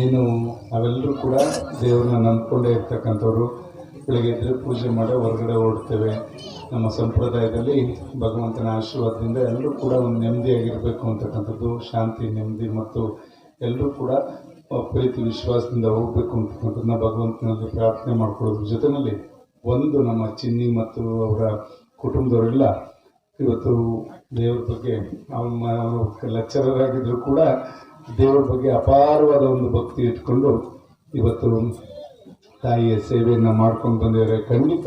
ಏನು, ನಾವೆಲ್ಲರೂ ಕೂಡ ದೇವ್ರನ್ನ ನಂಬ್ಕೊಂಡೇ ಇರ್ತಕ್ಕಂಥವ್ರು, ಬೆಳಗ್ಗೆ ಎದ್ರೆ ಪೂಜೆ ಮಾಡಿ ಹೊರಗಡೆ ಹೊರಡ್ತೇವೆ ನಮ್ಮ ಸಂಪ್ರದಾಯದಲ್ಲಿ ಭಗವಂತನ ಆಶೀರ್ವಾದದಿಂದ ಎಲ್ಲರೂ ಕೂಡ ಒಂದು ನೆಮ್ಮದಿಯಾಗಿರಬೇಕು ಅಂತಕ್ಕಂಥದ್ದು, ಶಾಂತಿ, ನೆಮ್ಮದಿ ಮತ್ತು ಎಲ್ಲರೂ ಕೂಡ ಪ್ರೀತಿ, ವಿಶ್ವಾಸದಿಂದ ಹೋಗಬೇಕು ಅಂತಕ್ಕಂಥದ್ದನ್ನ ಭಗವಂತನಲ್ಲಿ ಪ್ರಾರ್ಥನೆ ಮಾಡ್ಕೊಳ್ಳೋದ್ರ ಜೊತೆಯಲ್ಲಿ ಒಂದು ನಮ್ಮ ಚಿನ್ನಿ ಮತ್ತು ಅವರ ಕುಟುಂಬದವರೆಲ್ಲ ಇವತ್ತು ದೇವ್ರ ಬಗ್ಗೆ ಅವನು ಲೆಕ್ಚರರ್ ಆಗಿದ್ರು ಕೂಡ ದೇವ್ರ ಬಗ್ಗೆ ಅಪಾರವಾದ ಒಂದು ಭಕ್ತಿ ಇಟ್ಕೊಂಡು ಇವತ್ತು ತಾಯಿಯ ಸೇವೆಯನ್ನು ಮಾಡ್ಕೊಂಡು ಬಂದಿದ್ದಾರೆ. ಖಂಡಿತ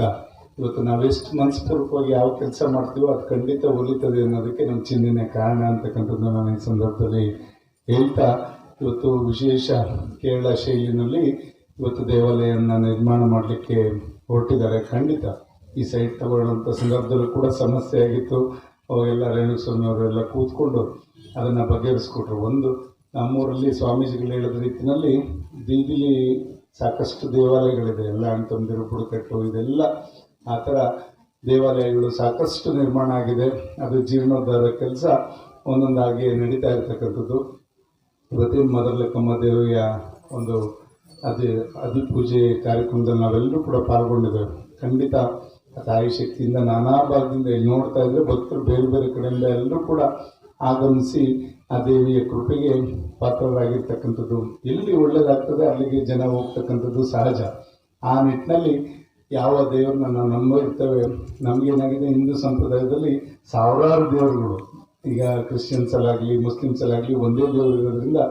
ಇವತ್ತು ನಾವೆಷ್ಟು ಮನಸ್ಪೂರ್ವಕವಾಗಿ ಯಾವ ಕೆಲಸ ಮಾಡ್ತೀವೋ ಅದು ಖಂಡಿತ ಒಲಿತದೆ ಅನ್ನೋದಕ್ಕೆ ನಮ್ಮ ಚಿಂತನೆ ಕಾರಣ ಅಂತಕ್ಕಂಥದ್ದು ನಾನು ಈ ಸಂದರ್ಭದಲ್ಲಿ ಹೇಳ್ತಾ, ಇವತ್ತು ವಿಶೇಷ ಕೇರಳ ಶೈಲಿನಲ್ಲಿ ಇವತ್ತು ದೇವಾಲಯವನ್ನು ನಿರ್ಮಾಣ ಮಾಡಲಿಕ್ಕೆ ಹೊರಟಿದ್ದಾರೆ. ಖಂಡಿತ ಈ ಸೈಟ್ ತಗೊಳ್ಳುವಂಥ ಸಂದರ್ಭದಲ್ಲೂ ಕೂಡ ಸಮಸ್ಯೆ ಆಗಿತ್ತು. ಅವಾಗೆಲ್ಲ ರೇಣುಸ್ವಾಮಿ ಅವರೆಲ್ಲ ಕೂತ್ಕೊಂಡು ಅದನ್ನು ಬಗೆಹರಿಸ್ಕೊಟ್ರು. ಒಂದು ನಮ್ಮೂರಲ್ಲಿ ಸ್ವಾಮೀಜಿಗಳು ಹೇಳಿದ ರೀತಿಯಲ್ಲಿ ಬೀದಿಲಿ ಸಾಕಷ್ಟು ದೇವಾಲಯಗಳಿದೆ. ಎಲ್ಲ ಅಣ್ತಂದಿರು ಬುಡಕಟ್ಟು ಇದೆಲ್ಲ ಆ ಥರ ದೇವಾಲಯಗಳು ಸಾಕಷ್ಟು ನಿರ್ಮಾಣ ಆಗಿದೆ. ಅದು ಜೀರ್ಣೋದ್ಧಾರ ಕೆಲಸ. ಒಂದೊಂದಾಗಿ ನಡೀತಾ ಇರ್ತಕ್ಕಂಥದ್ದು. ಇವತ್ತಿನ ಮದರ್ಲಕ್ಕಮ್ಮ ದೇವಿಯ ಒಂದು ಅದಿ ಅಧಿಪೂಜೆ ಕಾರ್ಯಕ್ರಮದಲ್ಲಿ ನಾವೆಲ್ಲರೂ ಕೂಡ ಪಾಲ್ಗೊಂಡಿದ್ದೇವೆ. ಖಂಡಿತ ತಾಯಿ ಶಕ್ತಿಯಿಂದ ನಾನಾ ಭಾಗದಿಂದ ನೋಡ್ತಾ ಇದ್ರೆ ಭಕ್ತರು ಬೇರೆ ಬೇರೆ ಕಡೆಯಿಂದ ಎಲ್ಲರೂ ಕೂಡ ಆಗಮಿಸಿ ಆ ದೇವಿಯ ಕೃಪೆಗೆ ಪಾತ್ರರಾಗಿರ್ತಕ್ಕಂಥದ್ದು. ಎಲ್ಲಿ ಒಳ್ಳೆಯದಾಗ್ತದೆ ಅಲ್ಲಿಗೆ ಜನ ಹೋಗ್ತಕ್ಕಂಥದ್ದು ಸಹಜ. ಆ ನಿಟ್ಟಿನಲ್ಲಿ ಯಾವ ದೇವರನ್ನ ನಾವು ನಂಬಿರ್ತೇವೆ ನಮಗೇನಾಗಿದೆ ಹಿಂದೂ ಸಂಪ್ರದಾಯದಲ್ಲಿ ಸಾವಿರಾರು ದೇವರುಗಳು. ಈಗ ಕ್ರಿಶ್ಚಿಯನ್ಸಲ್ಲಾಗಲಿ ಮುಸ್ಲಿಮ್ಸಲ್ಲಾಗಲಿ ಒಂದೇ ದೇವರು ಇರೋದ್ರಿಂದ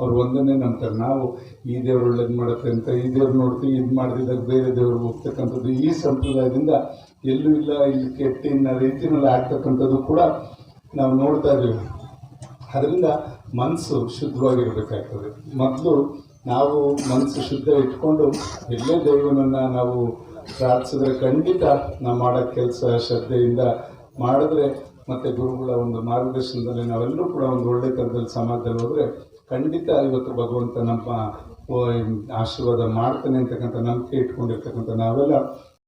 ಅವ್ರು ಒಂದನ್ನೇ ನಂಬ್ತಾರೆ. ನಾವು ಈ ದೇವ್ರು ಒಳ್ಳೇದು ಮಾಡುತ್ತೆ ಅಂತ ಈ ದೇವ್ರು ನೋಡ್ತೀವಿ ಇದು ಮಾಡಿದಾಗ ಬೇರೆ ದೇವ್ರಿಗೆ ಹೋಗ್ತಕ್ಕಂಥದ್ದು ಈ ಸಂಪ್ರದಾಯದಿಂದ ಎಲ್ಲೂ ಇಲ್ಲ, ಇಲ್ಲಿ ಕೆಟ್ಟಿನ ರೀತಿಯಲ್ಲಿ ಆಗ್ತಕ್ಕಂಥದ್ದು ಕೂಡ ನಾವು ನೋಡ್ತಾ ಇದ್ದೀವಿ. ಅದರಿಂದ ಮನಸ್ಸು ಶುದ್ಧವಾಗಿರಬೇಕಾಗ್ತದೆ. ಮೊದಲು ನಾವು ಮನಸ್ಸು ಶುದ್ಧ ಇಟ್ಕೊಂಡು ಎಲ್ಲೇ ದೇವನನ್ನು ನಾವು ಪ್ರಾರ್ಥಿಸಿದ್ರೆ ಖಂಡಿತ ನಾವು ಮಾಡೋ ಕೆಲಸ ಶ್ರದ್ಧೆಯಿಂದ ಮಾಡಿದ್ರೆ ಮತ್ತು ಗುರುಗಳ ಒಂದು ಮಾರ್ಗದರ್ಶನದಲ್ಲಿ ನಾವೆಲ್ಲರೂ ಕೂಡ ಒಂದು ಒಳ್ಳೆ ಥರದಲ್ಲಿ ಸಮಾಜದಲ್ಲಿ ಹೋದರೆ ಖಂಡಿತ ಇವತ್ತು ಭಗವಂತ ನಮ್ಮ ಆಶೀರ್ವಾದ ಮಾಡ್ತಾನೆ ಅಂತಕ್ಕಂಥ ನಂಬಿಕೆ ಇಟ್ಕೊಂಡಿರ್ತಕ್ಕಂಥ ನಾವೆಲ್ಲ